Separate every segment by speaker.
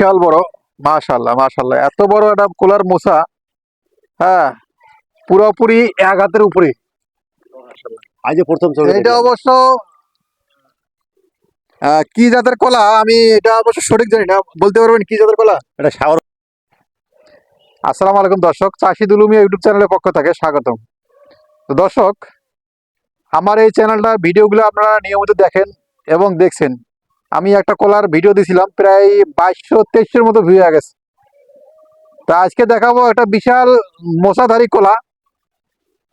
Speaker 1: বিশাল বড় মাশাল্লাহ মাশাল্লাহ এত বড় একটা কোলার মোসা হ্যাঁ পুরোপুরি এক হাতের উপরে।
Speaker 2: আজ প্রথম
Speaker 1: এটা অবশ্য কি জাতের কলা? আমি এটা অবশ্য সঠিক জানি না। বলতে পারবেন কি জাতের কলা?
Speaker 2: এটা সাগর
Speaker 1: আসসালামু আলাইকুম দর্শক চাষি দুলুমিয়া ইউটিউব চ্যানেলের পক্ষ থেকে স্বাগতম। তো দর্শক আমার এই চ্যানেলটা ভিডিওগুলো আপনারা নিয়মিত দেখেন এবং দেখছেন। আমি একটা কলার ভিডিও দিয়েছিলাম প্রায় বাইশশো তেইশের মতো ভিউ হয়ে গেছে। তা আজকে দেখাবো একটা বিশাল মশাধারী কলা।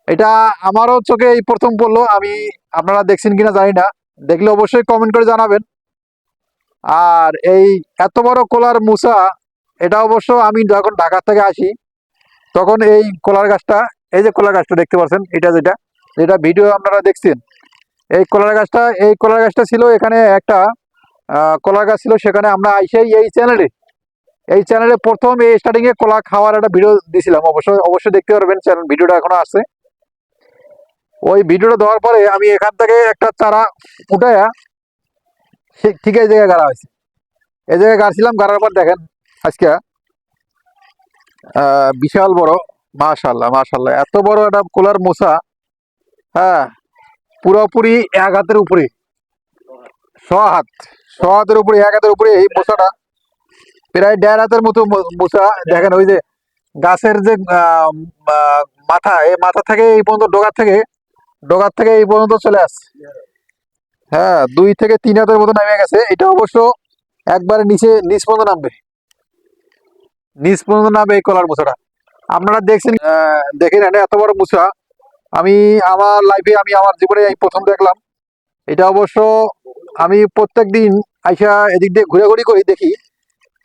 Speaker 1: এটা আমারও চোখে এই প্রথম পড়ল, আমি আপনারা দেখছেন কিনা জানি না। দেখলে অবশ্যই কমেন্ট করে জানাবেন। আর এই এত বড় কলার মুসা, এটা অবশ্য আমি যখন ঢাকা থেকে আসি, তখন এই কলার গাছটা, এই যে কলার গাছটা দেখতে পাচ্ছেন, এটা যেটা যেটা ভিডিও আপনারা দেখছেন। এই কলার গাছটা, এই কলার গাছটা ছিল এখানে একটা কলার গাছ ছিল, সেখানে আমরা আইসাই এই চ্যানেলে এই চ্যানেলে প্রথম এই স্টার্টিং এ কলা খাওয়ার একটা ভিডিও দিয়েছিলাম অবশ্যই অবশ্যই দেখতে পারবেন চ্যানেল ভিডিওটা এখনও আছে ওই ভিডিওটা দেওয়ার পরে আমি এখান থেকে একটা চারা উঠাইয়া ঠিক এই জায়গায় গাড়া হয়েছে। এই জায়গায় গাড়ছিলাম, গাড়ার পর দেখেন আজকে বিশাল বড় মাশাল্লাহ মাশাল্লাহ এত বড় একটা কোলার মোসা হ্যাঁ পুরোপুরি এক হাতের উপরে। ছ হাত ছ উপরে এক হাতের উপরে এই মোসাটা প্রায় দেড় হাতের মতো মোসা দেখেন ওই যে গাছের যে মাথা, এই মাথা থেকে এই পর্যন্ত, ডোগার থেকে ডোগার থেকে এই পর্যন্ত চলে আসছে। হ্যাঁ দুই থেকে তিন হাতের মতো নেমে গেছে। এটা অবশ্য একবারে নিচে, নিচ পর্যন্ত নামবে। নিচ পর্যন্ত নামবে এই কলার মুসাটা আপনারা দেখছেন দেখেন এটা এত বড় মুসা আমি আমার লাইফে আমি আমার জীবনে এই প্রথম দেখলাম। এটা অবশ্য আমি প্রত্যেক দিন আইসা এদিক দিয়ে ঘুরে ঘুরি করি দেখি।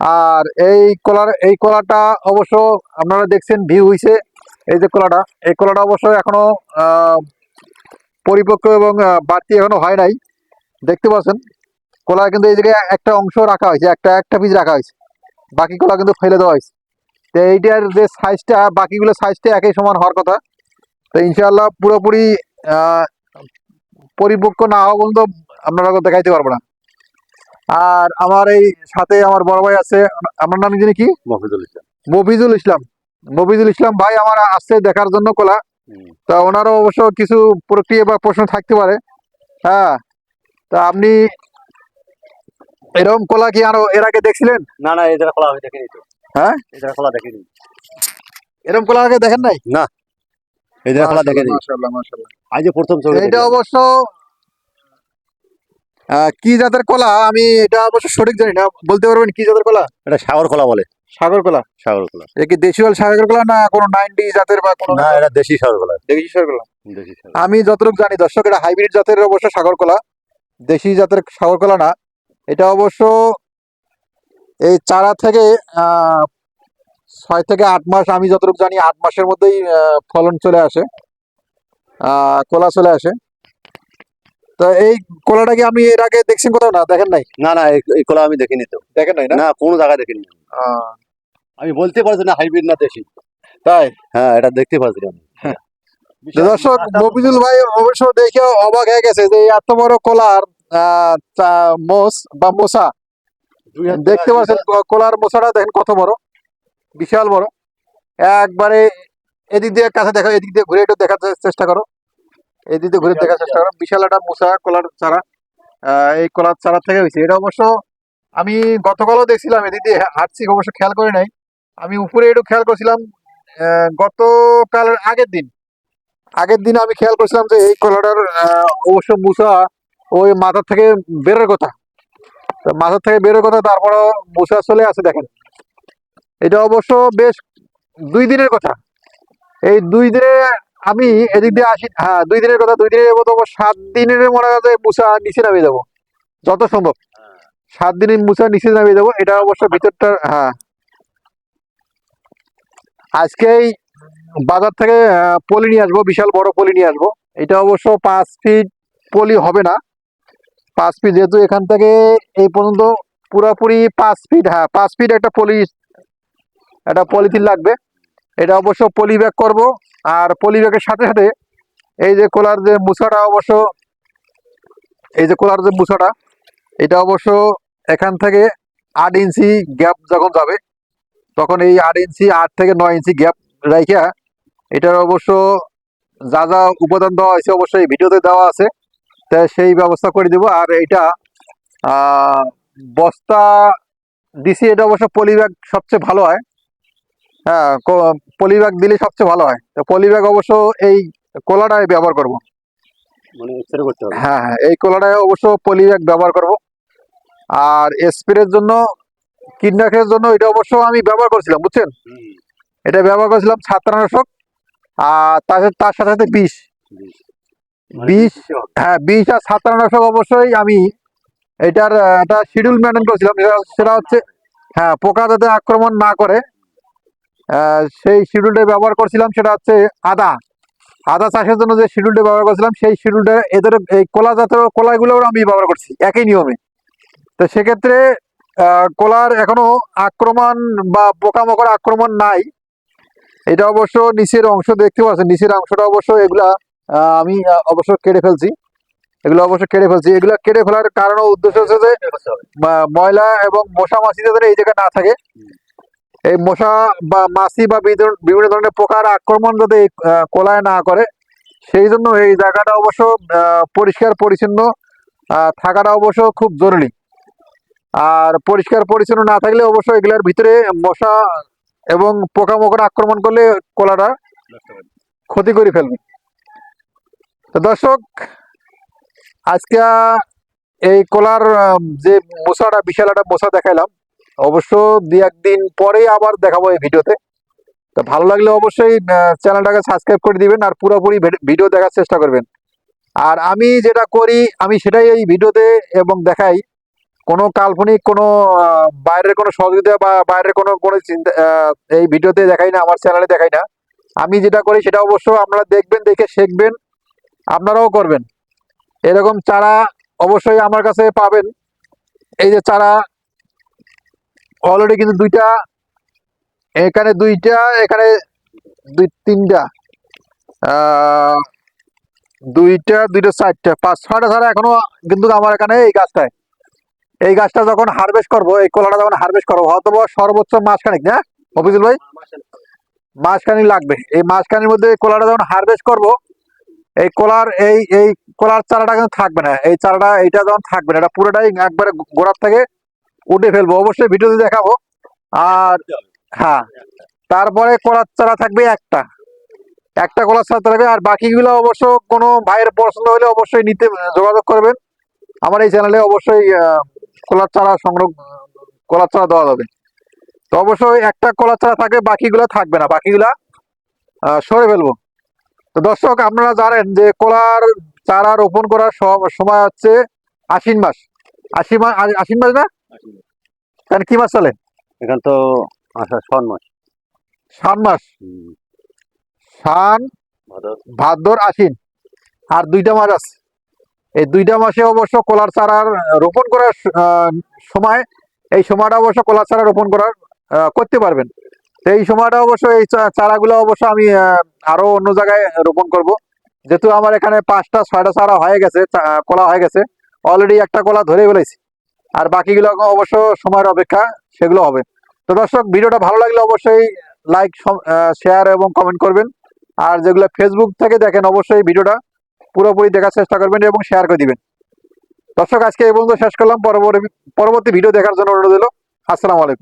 Speaker 1: আর এই কলার, এই কলাটা অবশ্য আপনারা দেখছেন, ভিউ হইছে এই যে কলাটা। এই কলাটা অবশ্য এখনও পরিপক্ক এবং বাড়তি এখনও হয় নাই। দেখতে পাচ্ছেন কলা কিন্তু এই জায়গায় একটা অংশ রাখা হয়েছে, একটা একটা পিস রাখা হয়েছে। বাকি কলা কিন্তু ফেলে দেওয়া হয়েছে। তো এইটার যে সাইজটা বাকিগুলো সাইজটা একই সমান হওয়ার কথা। তো ইনশাআল্লাহ পুরোপুরি পরিপক্ক না হওয়া পর্যন্ত আপনারা দেখাইতে পারব না। আর আমার এই সাথে আমার বড় ভাই আছে আপনার নাম জানি কি?
Speaker 2: মফিজুল ইসলাম।
Speaker 1: মফিজুল ইসলাম। মফিজুল ইসলাম ভাই আমার আসছে দেখার জন্য কলা। তা ওনারও অবশ্য কিছু প্রক্রিয়া বা প্রশ্ন থাকতে পারে। হ্যাঁ তা আপনি এরকম কলা কি আরও এর আগে দেখছিলেন?
Speaker 2: না না জায়গা খোলা আমি দেখিনি তো।
Speaker 1: হ্যাঁ?
Speaker 2: জায়গা খোলা দেখিনি।
Speaker 1: এরকম কলা আগে দেখেন নাই?
Speaker 2: এই
Speaker 1: মাশাআল্লাহ, মাশাআল্লাহ।
Speaker 2: আজ প্রথম ছবি
Speaker 1: এটা অবশ্য কি জাতের কলা? আমি এটা অবশ্য সঠিক জানি না বলতে পারবেন কি জাতের কলা?
Speaker 2: এটা সাগর কলা বলে।
Speaker 1: সাগর কলা?
Speaker 2: সাগর কলা।
Speaker 1: কি সাগর কলা না কোনো নাইনটি জাতের বা কোনো
Speaker 2: না এটা দেশি সাগর কলা।
Speaker 1: দেশি সাগর কলা?
Speaker 2: দেশি সাগর।
Speaker 1: আমি যতটুকু জানি দর্শক এটা হাইব্রিড জাতের অবশ্য সাগর কলা। দেশি জাতের সাগর কলা না। এটা অবশ্য এই চারা থেকে আহ, ছয় থেকে আট মাস আমি যতটুকু জানি আট মাসের মধ্যেই ফলন চলে আসে। আহ, কলা চলে আসে। তো এই কলাটা কি আমি এর আগে দেখছেন কোথাও না? দেখেন নাই?
Speaker 2: না না এই- কলা আমি দেখিনি তো।
Speaker 1: দেখেন নাই না?
Speaker 2: কোনো জায়গায় দেখিনি। আমি বলতে পারছি না হাইব্রিড না দেশি।
Speaker 1: তাই?
Speaker 2: হ্যাঁ এটা দেখতে পাচ্ছি আমি।
Speaker 1: তো দর্শক মফিজুল ভাই অবশ্য দেখে অবাক হয়ে গেছে যে এত বড় কলার মোষ বা মোসা দেখতে পাচ্ছেন কলার মোসাটা দেখেন কত বড়। বিশাল বড়। একবারে এদিক দিয়ে কাছে দেখো, এদিক দিয়ে ঘুরে একটু দেখার চেষ্টা করো। এদিক দিয়ে ঘুরে দেখার চেষ্টা করো। বিশাল একটা মোসা কলার চারা। এই কলার চারা থেকে হয়েছে। এটা অবশ্য আমি গতকালও দেখছিলাম, এদিক দিয়ে হাঁটছি, অবশ্য খেয়াল করি নাই। আমি উপরে একটু খেয়াল করছিলাম গতকাল আগের দিন। আগের দিন আমি খেয়াল করছিলাম যে এই কলাটার অবশ্য মুসা ওই মাথা থেকে বেরোর কথা। তো মাথা থেকে বেরোর কথা তারপরে মুসা চলে আসে দেখেন। এটা অবশ্য বেশ দুই দিনের কথা। এই দুই দিনে আমি এদিক দিয়ে আসি হ্যাঁ দুই দিনের কথা, দুই দিনের মতো সাত দিনের মনে হয় মুসা নিচে নামিয়ে দেবো। যত সম্ভব। সাত দিনের মুসা নিচে নামিয়ে দেবো। এটা অবশ্য ভিতরটা হ্যাঁ। আজকেই বাজার থেকে পলি নিয়ে আসব, বিশাল বড় পলি নিয়ে আসব। এটা অবশ্য পাঁচ ফিট পলি হবে না। পাঁচ ফিট যেহেতু এখান থেকে এই পর্যন্ত পুরোপুরি পাঁচ ফিট হ্যাঁ পাঁচ ফিট একটা পলি একটা পলিথিন লাগবে। এটা অবশ্য পলি ব্যাগ করব। আর পলি ব্যাগের সাথে সাথে এই যে কোলার যে মুসাটা অবশ্য, এই যে কোলার যে মুসাটা এটা অবশ্য এখান থেকে আট ইঞ্চি গ্যাপ যখন যাবে, তখন এই আট ইঞ্চি, আট থেকে নয় ইঞ্চি গ্যাপ রাইখা এটার অবশ্য যা যা উপাদান দেওয়া হয়েছে অবশ্যই ভিডিওতে দেওয়া আছে। তাই সেই ব্যবস্থা করে দিব। আর এটা বস্তা দিছি, এটা অবশ্য পলি ব্যাগ সবচেয়ে ভালো হয়। হ্যাঁ পলি ব্যাগ দিলে সবচেয়ে ভালো হয়। তো পলি ব্যাগ অবশ্য এই কোলাটাই ব্যবহার করব।
Speaker 2: মানে এক্সরে করতে হবে।
Speaker 1: হ্যাঁ হ্যাঁ এই কোলাটায় অবশ্য পলি ব্যাগ ব্যবহার করব। আর স্প্রের জন্য কীটনাশকের জন্য এটা অবশ্য আমি ব্যবহার করছিলাম বুঝছেন? এটা ব্যবহার করেছিলাম ছাত্রানাশক আর তার সাথে- তার সাথে সাথে বিষ।
Speaker 2: মানে
Speaker 1: বিষ হ্যাঁ বিষ আর ছাত্রানাশক অবশ্যই আমি এটার একটা শিডিউল মেনটেন করেছিলাম। সেটা- হচ্ছে হ্যাঁ পোকা যাতে আক্রমণ না করে সেই শিডিউলটা ব্যবহার করছিলাম সেটা হচ্ছে আদা। আদা চাষের জন্য যে শিডিউলটা ব্যবহার করছিলাম সেই শিডিউলটা এদের এই কলা জাতীয় কলাগুলো আমি ব্যবহার করছি একই নিয়মে। তো সেক্ষেত্রে কলার এখনও আক্রমণ বা পোকামাকড় আক্রমণ নাই। এটা অবশ্য নিচের অংশ দেখতে পাচ্ছেন নিচের অংশটা অবশ্য এগুলা আমি অবশ্য কেটে ফেলছি। এগুলো অবশ্য কেটে ফেলছি। এগুলো কেটে ফেলার কারণ উদ্দেশ্য হচ্ছে যে ময়লা এবং মশা মাছি যাতে এই জায়গায় না থাকে এই মশা বা মাছি বা বিভিন্ন ধরনের পোকার আক্রমণ যাতে কলায় না করে, সেই জন্য এই জায়গাটা অবশ্য পরিষ্কার পরিচ্ছন্ন থাকাটা অবশ্য খুব জরুরি। আর পরিষ্কার পরিচ্ছন্ন না থাকলে অবশ্য এগুলোর ভিতরে মশা এবং পোকামাকড় আক্রমণ করলে কলাটা ক্ষতি করে ফেলবে। তো দর্শক, আজকে এই কলার যে মশাটা, বিশাল একটা মশা দেখাইলাম অবশ্য দু একদিন পরেই আবার দেখাবো এই ভিডিওতে। তো ভালো লাগলে অবশ্যই চ্যানেলটাকে সাবস্ক্রাইব করে দিবেন আর পুরোপুরি ভিডিও দেখার চেষ্টা করবেন। আর আমি যেটা করি, আমি সেটাই এই ভিডিওতে এবং দেখাই। কোনো কাল্পনিক, কোনো বাইরের কোনো সহযোগিতা বা বাইরের কোনো কোনো চিন্তা এই ভিডিওতে দেখাই না, আমার চ্যানেলে দেখাই না। আমি যেটা করি, সেটা অবশ্য আপনারা দেখবেন, দেখে শিখবেন, আপনারাও করবেন। এরকম চারা অবশ্যই আমার কাছে পাবেন। এই যে চারা অলরেডি কিন্তু দুইটা এখানে দুইটা এখানে দুই তিনটা। দুইটা দুইটা চারটা। পাঁচ ছয়টা ছাড়া এখনও কিন্তু আমার এখানে এই গাছটায়। এই গাছটা যখন হারভেস্ট করব এই কলাটা যখন হারভেস্ট করব হয়তো সর্বোচ্চ মাসখানিক না? অফিসুল ভাই? মাসখানি লাগবে। এই মাসখানির মধ্যে এই কলাটা যখন হারভেস্ট করব এই কলার এই এই কলার চারাটা কিন্তু থাকবে না। এই চারাটা এইটা যখন থাকবে না এটা পুরোটাই একবারে গোড়ার থেকে উঠে ফেলব অবশ্যই ভিডিওতে দেখাবো। আর হ্যাঁ তারপরে কলার চারা থাকবে একটা। একটা কলার চারা থাকবে আর বাকিগুলো অবশ্য কোনো ভাইয়ের পছন্দ হলে অবশ্যই নিতে যোগাযোগ করবেন। আমার এই চ্যানেলে অবশ্যই কলার চারা সংগ্রহ কলার চারা দেওয়া যাবে। তো অবশ্যই একটা কলার চারা থাকবে বাকিগুলো থাকবে না। বাকিগুলা সরে ফেলব। তো দর্শক আপনারা জানেন যে কলার চারা রোপণ করার সময় হচ্ছে আশ্বিন মাস। আশ্বিন মাস আশ্বিন মাস না? কারণ কি মাস চলে?
Speaker 2: এখান তো আচ্ছা শন মাস।
Speaker 1: শান মাস? শান
Speaker 2: ভাদর।
Speaker 1: আশ্বিন। আর দুইটা মাস আছে। এই দুইটা মাসে অবশ্য কলার চারার রোপণ করার সময় এই সময়টা অবশ্য কলার চারা রোপণ করার করতে পারবেন। তো এই সময়টা অবশ্য এই চারাগুলো অবশ্য আমি আরও অন্য জায়গায় রোপণ করব। যেহেতু আমার এখানে পাঁচটা ছয়টা চারা হয়ে গেছে কলা হয়ে গেছে। অলরেডি একটা কলা ধরে ফেলেছি। আর বাকিগুলো অবশ্য সময়ের অপেক্ষা, সেগুলো হবে। তো দর্শক, ভিডিওটা ভালো লাগলে অবশ্যই লাইক শেয়ার এবং কমেন্ট করবেন। আর যেগুলো ফেসবুক থেকে দেখেন, অবশ্যই ভিডিওটা পুরোপুরি দেখার চেষ্টা করবেন এবং শেয়ার করে দিবেন। দর্শক, আজকে এই পর্যন্ত শেষ করলাম। পরবর্তী ভিডিও দেখার জন্য অনুরোধ হলো আসসালামু আলাইকুম।